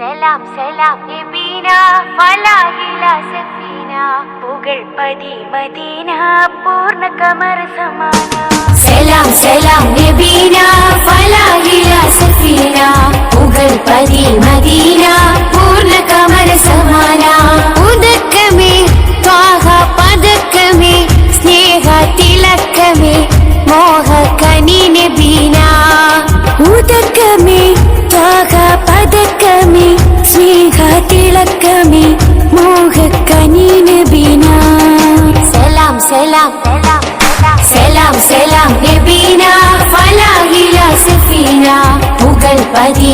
സലാം സലാം എബീന ഫലാഹില Safina. പുകഴ്പതി Medina പൂർണ കമർ സമാന. സലാം സലാം എബീന ഫലാഹില Safina. പുകഴ്പതി Medina.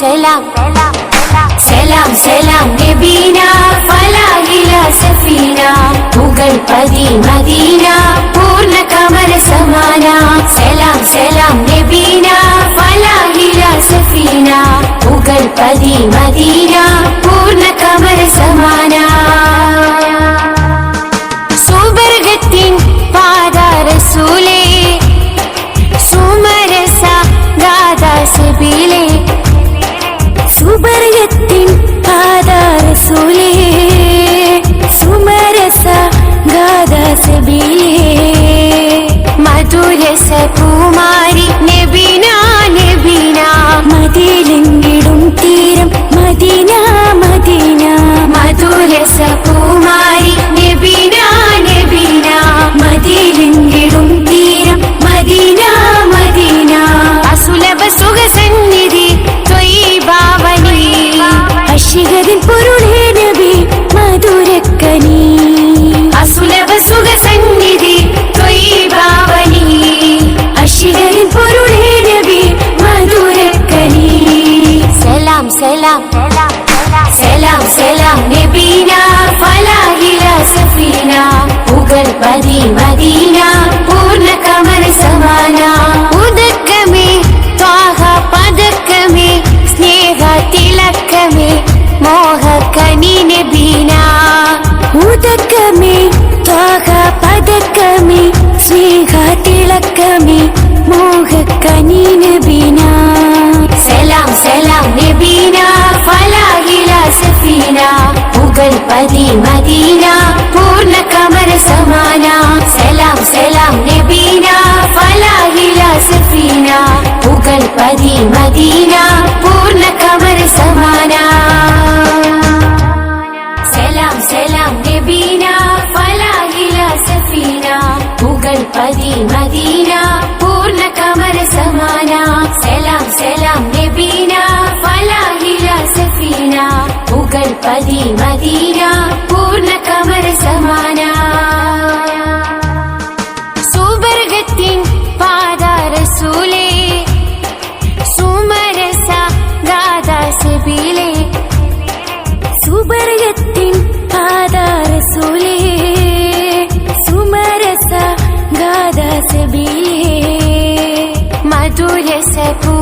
സലാം. സലാം സലാം നബീന ഫലാഹില സഫീന പുകഴ്പതി മദീന പൂർണ കമര സമാന. സലാം സലാം നബീന ഫലാഹില സഫീന പുകഴ്പതി മദീന പൂർണ കമര സമാന. സുവർഗത്തിൻ റസൂലേ സുമരസ ഗാദാസബിലേ സുബർഗത്തിൻ സുമരസ ഗാദാസബിലേ സലാം സലാം സലാം സലാം നബീന ഫലാഹില സഫീന പുകഴ്പതി മദീന പൂർണ കമർ സമാന ഉദക്കമേ ത്വാഹ പദക്കമേ സ്നേഹ തിളക്കമേ മോഹ കനി നബീന ഉദക്കമേ ത്വാഹ പദക്കമേ സ്നേഹ തിളക്കമേ മോഹ കനി നബീന പുകഴ്പതി മദീന പൂർണ കമര സമാന. സലാം സലാം നബീന ഫലാഹില സഫീന. പുകഴ്പതി മദീന പൂർണ കമര സമാന. സലാം സലാം നബീന ഫലാഹില സഫീന. പുകഴ്പതി മദീന പൂർണ കമര സമാന. സലാം സലാം പുകഴ്പതി മദീന പൂർണ കമർ സമാന സുവർഗത്തിൻ പാദാരസൂലേ സുമരസ ഗാദാസബിലേ സുബർഗത്തിൻ പാദാരസൂലേ സുമരസ ഗാദാസബിലേ മധുരസ കുമാരി